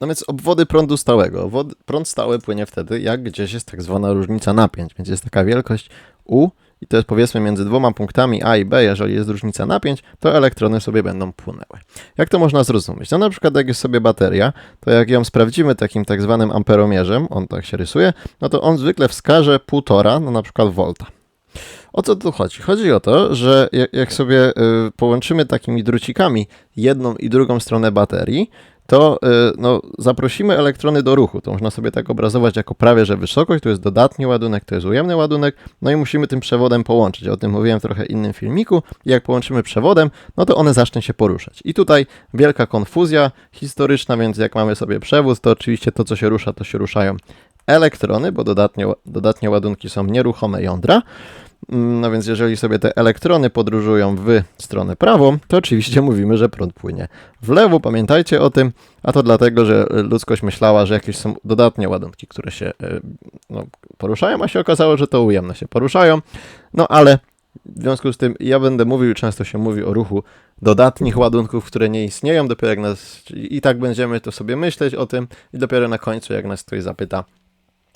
No więc obwody prądu stałego. Prąd stały płynie wtedy, jak gdzieś jest tak zwana różnica napięć, więc jest taka wielkość U i to jest powiedzmy między dwoma punktami A i B, jeżeli jest różnica napięć, to elektrony sobie będą płynęły. Jak to można zrozumieć? No na przykład jak jest sobie bateria, to jak ją sprawdzimy takim tak zwanym amperomierzem, on tak się rysuje, no to on zwykle wskaże półtora, no na przykład volta. O co tu chodzi? Chodzi o to, że jak sobie y, połączymy takimi drucikami jedną i drugą stronę baterii, to y, no, zaprosimy elektrony do ruchu. To można sobie tak obrazować jako prawie, że wysokość, to jest dodatni ładunek, to jest ujemny ładunek, no i musimy tym przewodem połączyć. O tym mówiłem w trochę innym filmiku. Jak połączymy przewodem, no to one zaczną się poruszać. I tutaj wielka konfuzja historyczna, więc jak mamy sobie przewód, to oczywiście to, co się rusza, to się ruszają elektrony, bo dodatnie, dodatnie ładunki są nieruchome jądra. Mm, no więc jeżeli sobie te elektrony podróżują w stronę prawą, to oczywiście mówimy, że prąd płynie w lewo. Pamiętajcie o tym, a to dlatego, że ludzkość myślała, że jakieś są dodatnie ładunki, które się e, no, poruszają, a się okazało, że to ujemne się poruszają. No ale w związku z tym ja będę mówił, często się mówi o ruchu dodatnich ładunków, które nie istnieją, dopiero jak nas, i tak będziemy to sobie myśleć o tym i dopiero na końcu, jak nas ktoś zapyta,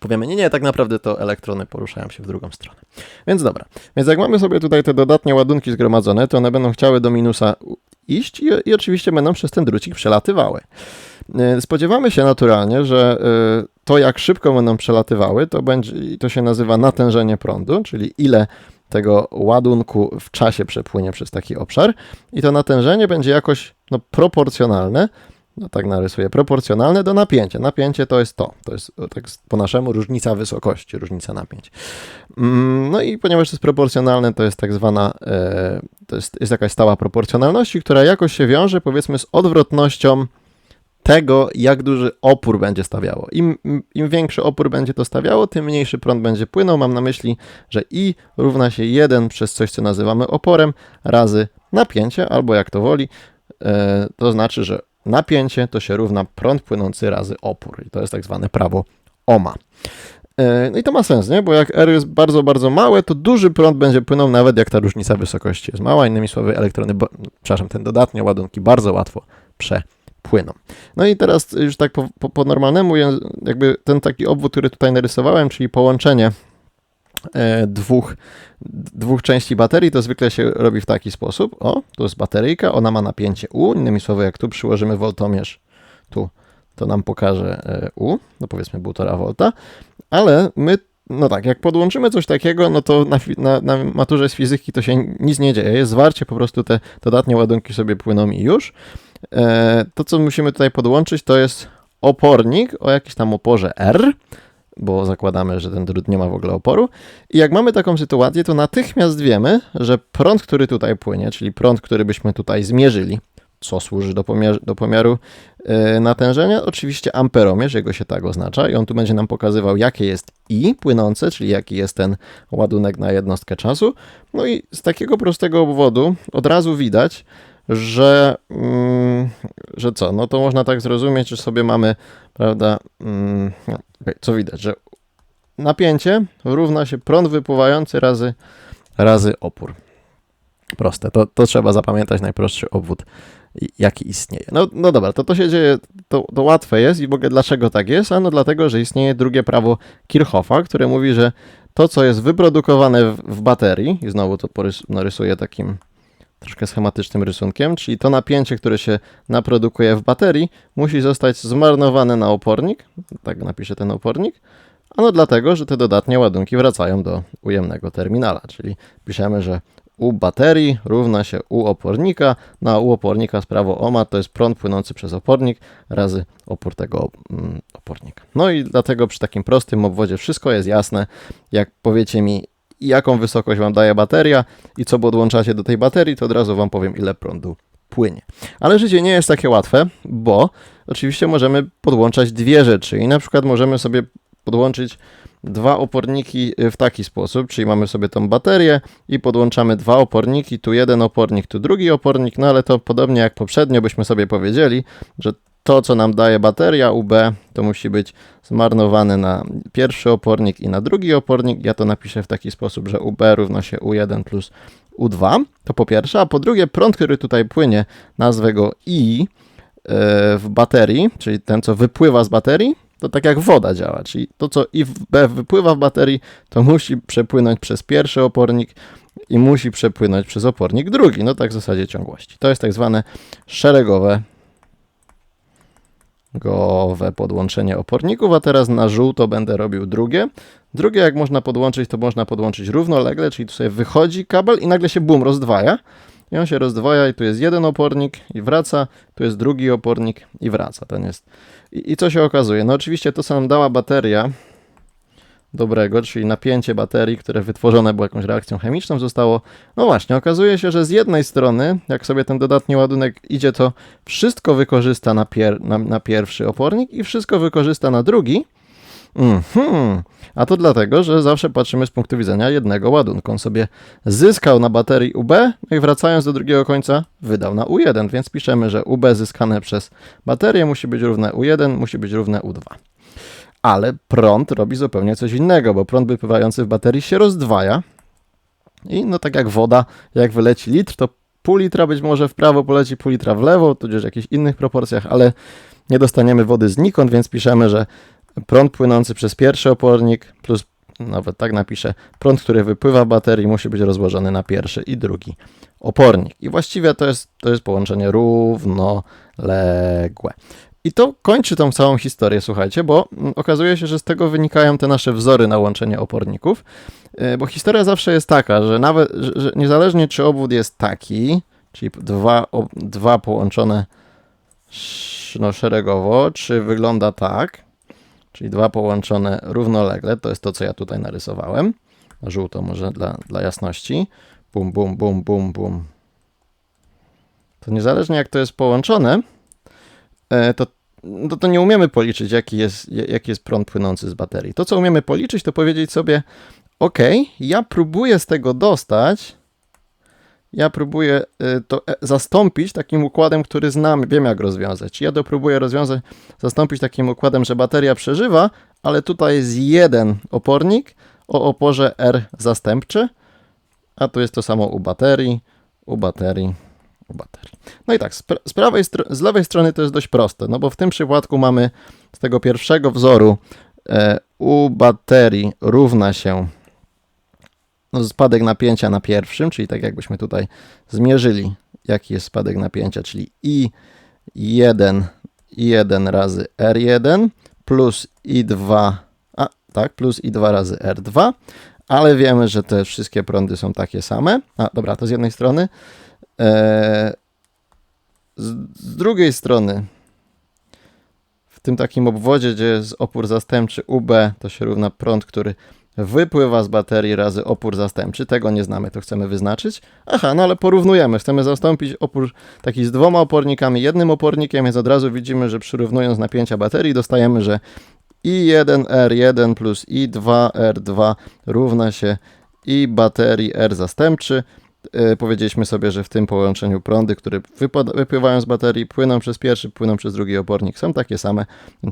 powiemy, nie, nie, tak naprawdę to elektrony poruszają się w drugą stronę. Więc dobra, więc jak mamy sobie tutaj te dodatnie ładunki zgromadzone, to one będą chciały do minusa iść i, i oczywiście będą przez ten drucik przelatywały. E, spodziewamy się naturalnie, że e, to jak szybko będą przelatywały, to, będzie, to się nazywa natężenie prądu, czyli ile tego ładunku w czasie przepłynie przez taki obszar i to natężenie będzie jakoś no, proporcjonalne no tak narysuję, proporcjonalne do napięcia. Napięcie to jest to, to jest tak po naszemu różnica wysokości, różnica napięć. Mm, no i ponieważ to jest proporcjonalne, to jest tak zwana, e, to jest, jest jakaś stała proporcjonalności, która jakoś się wiąże powiedzmy z odwrotnością tego, jak duży opór będzie stawiało. Im, Im większy opór będzie to stawiało, tym mniejszy prąd będzie płynął. Mam na myśli, że I równa się 1 przez coś, co nazywamy oporem, razy napięcie, albo jak to woli, e, to znaczy, że napięcie to się równa prąd płynący razy opór. I to jest tak zwane prawo Ohma. E, no i to ma sens, nie? Bo jak R jest bardzo, bardzo małe, to duży prąd będzie płynął nawet jak ta różnica wysokości jest mała. Innymi słowy, elektrony, bo, przepraszam, ten dodatnie ładunki bardzo łatwo przepłyną. No i teraz już tak po, po, po normalnemu, jakby ten taki obwód, który tutaj narysowałem, czyli połączenie dwóch, dwóch części baterii, to zwykle się robi w taki sposób. O, to jest bateryjka, ona ma napięcie U, innymi słowy, jak tu przyłożymy woltomierz, tu, to nam pokaże e, U, no powiedzmy 1,5 V, ale my, no tak, jak podłączymy coś takiego, no to na, na, na maturze z fizyki to się nic nie dzieje, jest zwarcie, po prostu te dodatnie ładunki sobie płyną i już. E, to, co musimy tutaj podłączyć, to jest opornik o jakimś tam oporze R, bo zakładamy, że ten drut nie ma w ogóle oporu. I jak mamy taką sytuację, to natychmiast wiemy, że prąd, który tutaj płynie, czyli prąd, który byśmy tutaj zmierzyli, co służy do, pomiar do pomiaru yy, natężenia, oczywiście amperomierz, jego się tak oznacza i on tu będzie nam pokazywał, jakie jest I płynące, czyli jaki jest ten ładunek na jednostkę czasu. No i z takiego prostego obwodu od razu widać, że, mm, że co, no to można tak zrozumieć, że sobie mamy, prawda, mm, no, co widać, że napięcie równa się prąd wypływający razy, razy opór. Proste, to, to trzeba zapamiętać najprostszy obwód, jaki istnieje. No, no dobra, to to się dzieje, to, to łatwe jest i w ogóle dlaczego tak jest? Ano dlatego, że istnieje drugie prawo Kirchhoffa, które mówi, że to, co jest wyprodukowane w, w baterii, i znowu to narysuję takim troszkę schematycznym rysunkiem, czyli to napięcie, które się naprodukuje w baterii, musi zostać zmarnowane na opornik, tak napiszę ten opornik, ano dlatego, że te dodatnie ładunki wracają do ujemnego terminala, czyli piszemy, że U baterii równa się U opornika, na U opornika z prawo ohma to jest prąd płynący przez opornik razy opór tego mm, opornika. No i dlatego przy takim prostym obwodzie wszystko jest jasne. Jak powiecie mi, jaką wysokość Wam daje bateria i co podłączacie do tej baterii, to od razu Wam powiem, ile prądu płynie. Ale życie nie jest takie łatwe, bo oczywiście możemy podłączać dwie rzeczy i na przykład możemy sobie podłączyć dwa oporniki w taki sposób, czyli mamy sobie tą baterię i podłączamy dwa oporniki, tu jeden opornik, tu drugi opornik, no ale to podobnie jak poprzednio byśmy sobie powiedzieli, że to, co nam daje bateria UB, to musi być zmarnowane na pierwszy opornik i na drugi opornik. Ja to napiszę w taki sposób, że UB równa się U1 plus U2. To po pierwsze, a po drugie prąd, który tutaj płynie, nazwę go I, w baterii, czyli ten, co wypływa z baterii, to tak jak woda działa, czyli to, co I w B wypływa w baterii, to musi przepłynąć przez pierwszy opornik i musi przepłynąć przez opornik drugi, no tak w zasadzie ciągłości. To jest tak zwane szeregowe gowe podłączenie oporników, a teraz na żółto będę robił drugie. Drugie, jak można podłączyć, to można podłączyć równolegle, czyli tu sobie wychodzi kabel i nagle się bum, rozdwaja. I on się rozdwaja i tu jest jeden opornik i wraca, tu jest drugi opornik i wraca. Ten jest. I, I co się okazuje? No oczywiście to, co nam dała bateria dobrego, czyli napięcie baterii, które wytworzone było jakąś reakcją chemiczną, zostało. No właśnie, okazuje się, że z jednej strony, jak sobie ten dodatni ładunek idzie, to wszystko wykorzysta na, pier na, na pierwszy opornik i wszystko wykorzysta na drugi. Mhm. A to dlatego, że zawsze patrzymy z punktu widzenia jednego ładunku. On sobie zyskał na baterii UB, no i wracając do drugiego końca, wydał na U1, więc piszemy, że UB zyskane przez baterię musi być równe U1, musi być równe U2. Ale prąd robi zupełnie coś innego, bo prąd wypływający w baterii się rozdwaja i no tak jak woda, jak wyleci litr, to pół litra być może w prawo poleci, pół litra w lewo, tudzież w jakichś innych proporcjach, ale nie dostaniemy wody znikąd, więc piszemy, że prąd płynący przez pierwszy opornik plus nawet tak napiszę, prąd, który wypływa w baterii musi być rozłożony na pierwszy i drugi opornik. I właściwie to jest, to jest połączenie równoległe. I to kończy tą całą historię, słuchajcie, bo okazuje się, że z tego wynikają te nasze wzory na łączenie oporników, y, bo historia zawsze jest taka, że nawet, że niezależnie czy obwód jest taki, czyli dwa, dwa połączone no, szeregowo, czy wygląda tak, czyli dwa połączone równolegle, to jest to, co ja tutaj narysowałem, na żółto może dla, dla jasności, bum, bum, bum, bum, bum, to niezależnie jak to jest połączone, e, to, to, to nie umiemy policzyć, jaki jest, jaki jest prąd płynący z baterii. To, co umiemy policzyć, to powiedzieć sobie, ok, ja próbuję z tego dostać ja próbuję y, to e, zastąpić takim układem, który znam, wiem jak rozwiązać. Ja to próbuję rozwiązać, zastąpić takim układem, że bateria przeżywa, ale tutaj jest jeden opornik o oporze R zastępczy, a tu jest to samo u baterii, u baterii, baterii. No i tak, z, z prawej, z lewej strony to jest dość proste, no bo w tym przypadku mamy z tego pierwszego wzoru e, u baterii równa się no, spadek napięcia na pierwszym, czyli tak jakbyśmy tutaj zmierzyli, jaki jest spadek napięcia, czyli I1, I1 razy R1 plus I2, a tak, plus I2 razy R2, ale wiemy, że te wszystkie prądy są takie same. A dobra, to z jednej strony. Eee, z, z drugiej strony, w tym takim obwodzie, gdzie jest opór zastępczy UB, to się równa prąd, który wypływa z baterii razy opór zastępczy. Tego nie znamy, to chcemy wyznaczyć. Aha, no ale porównujemy. Chcemy zastąpić opór taki z dwoma opornikami, jednym opornikiem, więc od razu widzimy, że przyrównując napięcia baterii dostajemy, że I1R1 plus I2R2 równa się I baterii R zastępczy. Yy, powiedzieliśmy sobie, że w tym połączeniu prądy, które wypływają z baterii, płyną przez pierwszy, płyną przez drugi opornik, są takie same.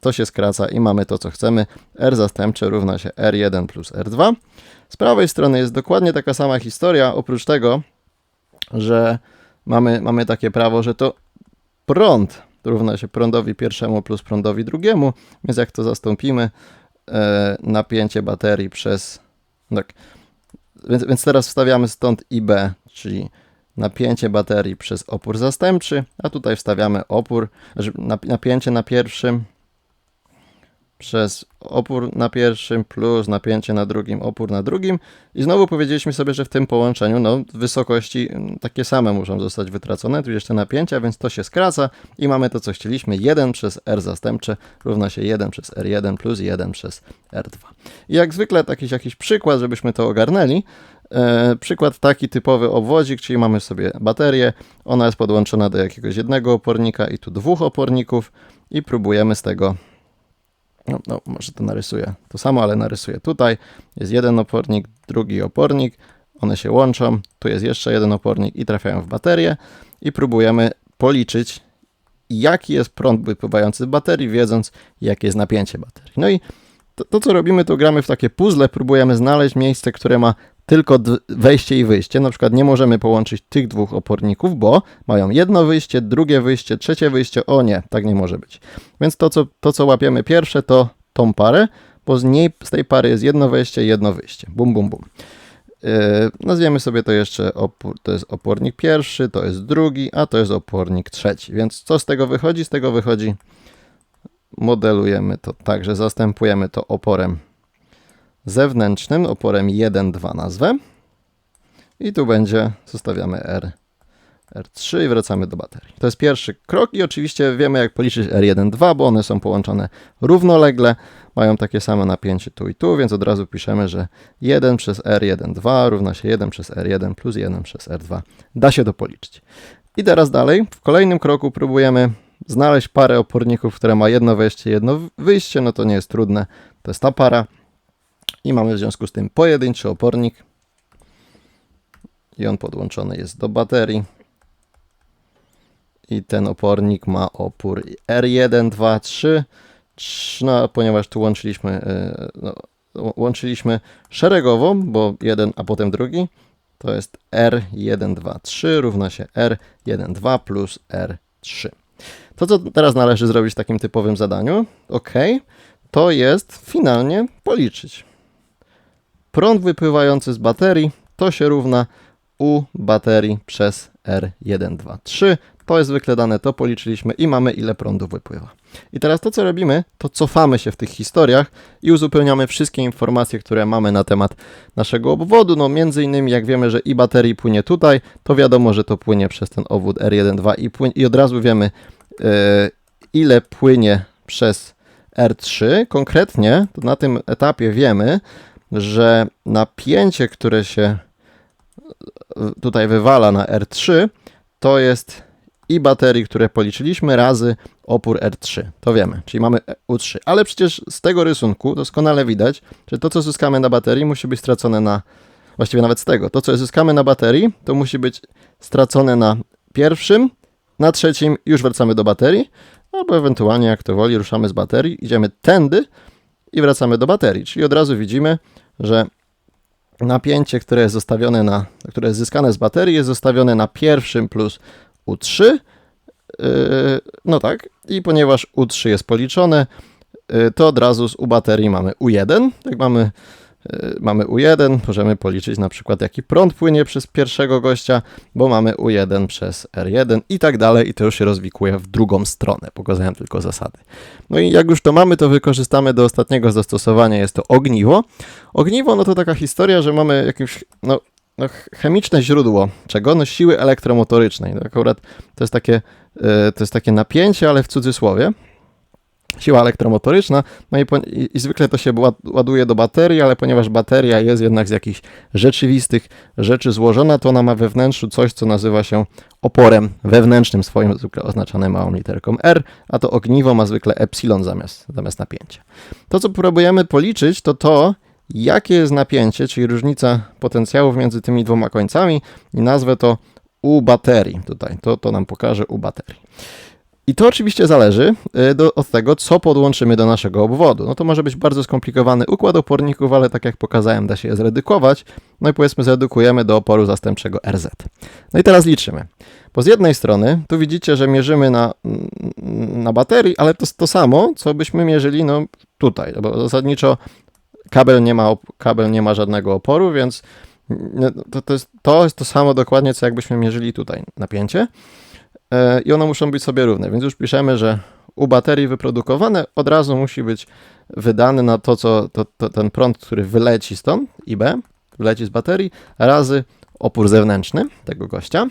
To się skraca i mamy to, co chcemy. R zastępcze równa się R1 plus R2. Z prawej strony jest dokładnie taka sama historia, oprócz tego, że mamy, mamy takie prawo, że to prąd równa się prądowi pierwszemu plus prądowi drugiemu, więc jak to zastąpimy, e, napięcie baterii przez tak, więc, więc teraz wstawiamy stąd IB, czyli napięcie baterii przez opór zastępczy, a tutaj wstawiamy opór, napięcie na pierwszym przez opór na pierwszym plus napięcie na drugim, opór na drugim. I znowu powiedzieliśmy sobie, że w tym połączeniu no, wysokości mm, takie same muszą zostać wytracone, tu jeszcze napięcia, więc to się skraca i mamy to, co chcieliśmy, 1 przez R zastępcze równa się 1 przez R1 plus 1 przez R2. I jak zwykle taki jakiś przykład, żebyśmy to ogarnęli, E, przykład taki typowy obwodzik, czyli mamy sobie baterię, ona jest podłączona do jakiegoś jednego opornika i tu dwóch oporników i próbujemy z tego no, no, może to narysuję to samo, ale narysuję tutaj. Jest jeden opornik, drugi opornik, one się łączą, tu jest jeszcze jeden opornik i trafiają w baterię i próbujemy policzyć, jaki jest prąd wypływający z baterii, wiedząc, jakie jest napięcie baterii. No i to, to, co robimy, to gramy w takie puzzle, próbujemy znaleźć miejsce, które ma tylko wejście i wyjście. Na przykład nie możemy połączyć tych dwóch oporników, bo mają jedno wyjście, drugie wyjście, trzecie wyjście. O nie, tak nie może być. Więc to, co, to, co łapiemy pierwsze, to tą parę, bo z niej, z tej pary jest jedno wejście i jedno wyjście. Bum, bum, bum. Yy, nazwiemy sobie to jeszcze, opór, to jest opornik pierwszy, to jest drugi, a to jest opornik trzeci. Więc co z tego wychodzi? Z tego wychodzi, modelujemy to tak, że zastępujemy to oporem zewnętrznym, oporem 1, 2 nazwę. I tu będzie, zostawiamy R, R3 i wracamy do baterii. To jest pierwszy krok i oczywiście wiemy jak policzyć R1, 2, bo one są połączone równolegle, mają takie same napięcie tu i tu, więc od razu piszemy, że 1 przez R1, 2 równa się 1 przez R1 plus 1 przez R2. Da się to policzyć. I teraz dalej, w kolejnym kroku próbujemy znaleźć parę oporników, które ma jedno wejście, jedno wyjście, no to nie jest trudne, to jest ta para. I mamy w związku z tym pojedynczy opornik i on podłączony jest do baterii. I ten opornik ma opór R1, 2, 3, 3 no, ponieważ tu łączyliśmy, e, no, łączyliśmy szeregowo, bo jeden, a potem drugi, to jest R1, 2, 3 równa się R1, 2 plus R3. To, co teraz należy zrobić w takim typowym zadaniu, ok, to jest finalnie policzyć. Prąd wypływający z baterii to się równa U baterii przez R1, 2, 3. To jest zwykle dane, to policzyliśmy i mamy ile prądu wypływa. I teraz to, co robimy, to cofamy się w tych historiach i uzupełniamy wszystkie informacje, które mamy na temat naszego obwodu. No między innymi, jak wiemy, że i baterii płynie tutaj, to wiadomo, że to płynie przez ten obwód R1,2 i, i od razu wiemy, yy, ile płynie przez R3. Konkretnie, to na tym etapie wiemy, że napięcie, które się tutaj wywala na R3, to jest i baterii, które policzyliśmy, razy opór R3. To wiemy, czyli mamy U3. Ale przecież z tego rysunku doskonale widać, że to, co zyskamy na baterii, musi być stracone na, właściwie nawet z tego, to, co zyskamy na baterii, to musi być stracone na pierwszym, na trzecim już wracamy do baterii, albo ewentualnie, jak to woli, ruszamy z baterii, idziemy tędy i wracamy do baterii. Czyli od razu widzimy, że napięcie, które jest zostawione na, które jest zyskane z baterii, jest zostawione na pierwszym plus U3. Yy, no tak, i ponieważ U3 jest policzone, yy, to od razu z U baterii mamy U1. Jak mamy mamy U1, możemy policzyć na przykład jaki prąd płynie przez pierwszego gościa, bo mamy U1 przez R1 i tak dalej i to już się rozwikuje w drugą stronę. Pokazałem tylko zasady. No i jak już to mamy, to wykorzystamy do ostatniego zastosowania, jest to ogniwo. Ogniwo no to taka historia, że mamy jakieś no, no, chemiczne źródło czego? No siły elektromotorycznej. No, akurat to jest takie, y, to jest takie napięcie, ale w cudzysłowie siła elektromotoryczna, no i, i, i, zwykle to się ładuje do baterii, ale ponieważ bateria jest jednak z jakichś rzeczywistych rzeczy złożona, to ona ma we wnętrzu coś, co nazywa się oporem wewnętrznym swoim, zwykle oznaczane małą literką R, a to ogniwo ma zwykle epsilon zamiast, zamiast napięcia. To, co próbujemy policzyć, to to, jakie jest napięcie, czyli różnica potencjałów między tymi dwoma końcami i nazwę to U baterii. Tutaj to, to nam pokaże U baterii. I to oczywiście zależy y, do, od tego, co podłączymy do naszego obwodu. No to może być bardzo skomplikowany układ oporników, ale tak jak pokazałem, da się je zredukować. No i powiedzmy, zredukujemy do oporu zastępczego RZ. No i teraz liczymy. Bo z jednej strony, tu widzicie, że mierzymy na, na baterii, ale to to samo, co byśmy mierzyli no, tutaj, bo zasadniczo kabel nie ma, kabel nie ma żadnego oporu, więc no, to, to, jest, to jest to samo dokładnie, co jakbyśmy mierzyli tutaj napięcie. E, i one muszą być sobie równe, więc już piszemy, że u baterii wyprodukowane od razu musi być wydany na to, co to, to ten prąd, który wyleci stąd, IB, wyleci z baterii, razy opór zewnętrzny tego gościa.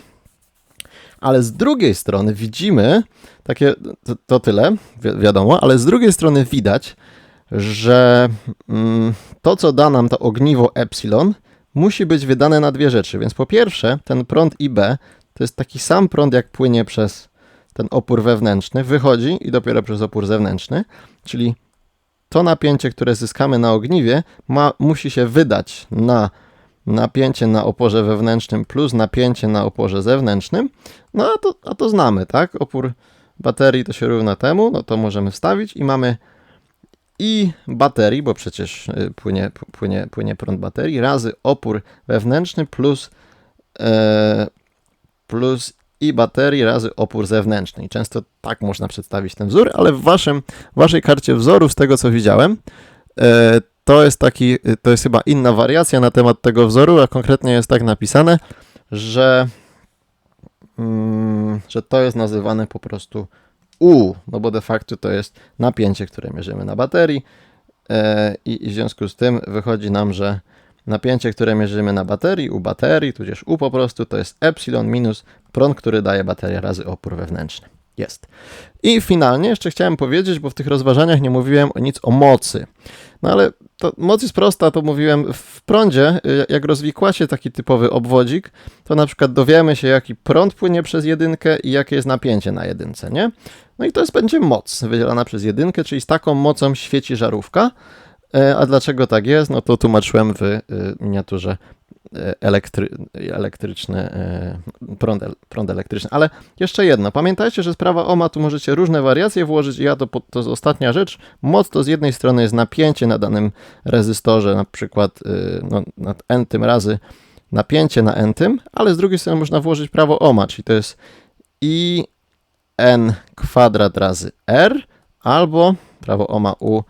Ale z drugiej strony widzimy, takie, to, to tyle, wi wiadomo, ale z drugiej strony widać, że mm, to, co da nam to ogniwo epsilon, musi być wydane na dwie rzeczy. Więc po pierwsze, ten prąd IB to jest taki sam prąd, jak płynie przez ten opór wewnętrzny, wychodzi i dopiero przez opór zewnętrzny, czyli to napięcie, które zyskamy na ogniwie, ma, musi się wydać na napięcie na oporze wewnętrznym plus napięcie na oporze zewnętrznym. No a to, a to znamy, tak? Opór baterii to się równa temu, no to możemy wstawić i mamy i baterii, bo przecież y, płynie, płynie, płynie prąd baterii, razy opór wewnętrzny plus, e, plus i baterii razy opór zewnętrzny. I często tak można przedstawić ten wzór, ale w waszym, waszej karcie wzoru, z tego co widziałem, e, to jest taki, to jest chyba inna wariacja na temat tego wzoru, a konkretnie jest tak napisane, że, mm, że to jest nazywane po prostu U, no bo de facto to jest napięcie, które mierzymy na baterii e, i, i w związku z tym wychodzi nam, że napięcie, które mierzymy na baterii, u baterii, tudzież U po prostu, to jest epsilon minus prąd, który daje bateria razy opór wewnętrzny. Jest. I finalnie jeszcze chciałem powiedzieć, bo w tych rozważaniach nie mówiłem nic o mocy. No ale to moc jest prosta, to mówiłem w prądzie, y, jak rozwikłacie taki typowy obwodzik, to na przykład dowiemy się, jaki prąd płynie przez jedynkę i jakie jest napięcie na jedynce, nie? No i to jest będzie moc wydzielana przez jedynkę, czyli z taką mocą świeci żarówka. E, A dlaczego tak jest? No to tłumaczyłem w y, miniaturze e, elektry, elektryczny, e, prąd, prąd elektryczny. Ale jeszcze jedno, pamiętajcie, że z prawa ohma tu możecie różne wariacje włożyć ja to, to jest ostatnia rzecz. Moc to z jednej strony jest napięcie na danym rezystorze, na przykład no, nad n tym razy napięcie na n tym, ale z drugiej strony można włożyć prawo ohma, czyli to jest i n kwadrat razy r albo prawo ohma u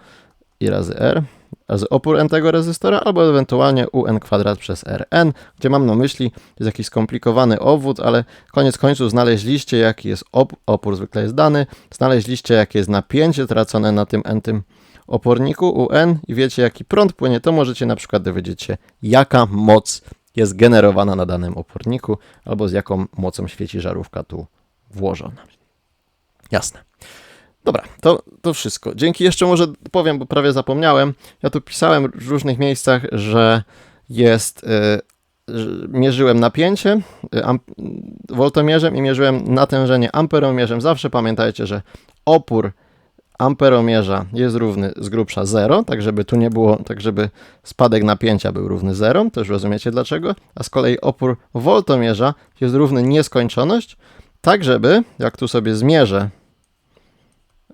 i razy r razy opór n tego rezystora, albo ewentualnie un kwadrat przez rn, gdzie mam na myśli, jest jakiś skomplikowany obwód, ale koniec końców znaleźliście, jaki jest op opór, zwykle jest dany, znaleźliście, jakie jest napięcie tracone na tym n tym oporniku UN i wiecie, jaki prąd płynie, to możecie na przykład dowiedzieć się, jaka moc jest generowana na danym oporniku, albo z jaką mocą świeci żarówka tu włożona. Że Dobra, to, to wszystko. Dzięki jeszcze może powiem, bo prawie zapomniałem. Ja tu pisałem w różnych miejscach, że jest. że mierzyłem napięcie y, amp, woltomierzem i mierzyłem natężenie amperomierzem. Zawsze pamiętajcie, że opór amperomierza jest równy z grubsza 0, tak żeby tu nie było, tak żeby spadek napięcia był równy 0, też rozumiecie dlaczego, a z kolei opór woltomierza jest równy nieskończoność, tak żeby, jak tu sobie zmierzę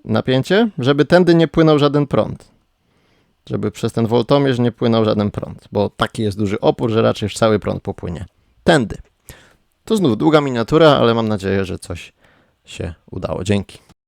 napięcie, żeby tędy nie płynął żaden prąd. Żeby przez ten woltomierz nie płynął żaden prąd, bo taki jest duży opór, że raczej już cały prąd popłynie tędy. To znów długa miniatura, ale mam nadzieję, że coś się udało. Dzięki.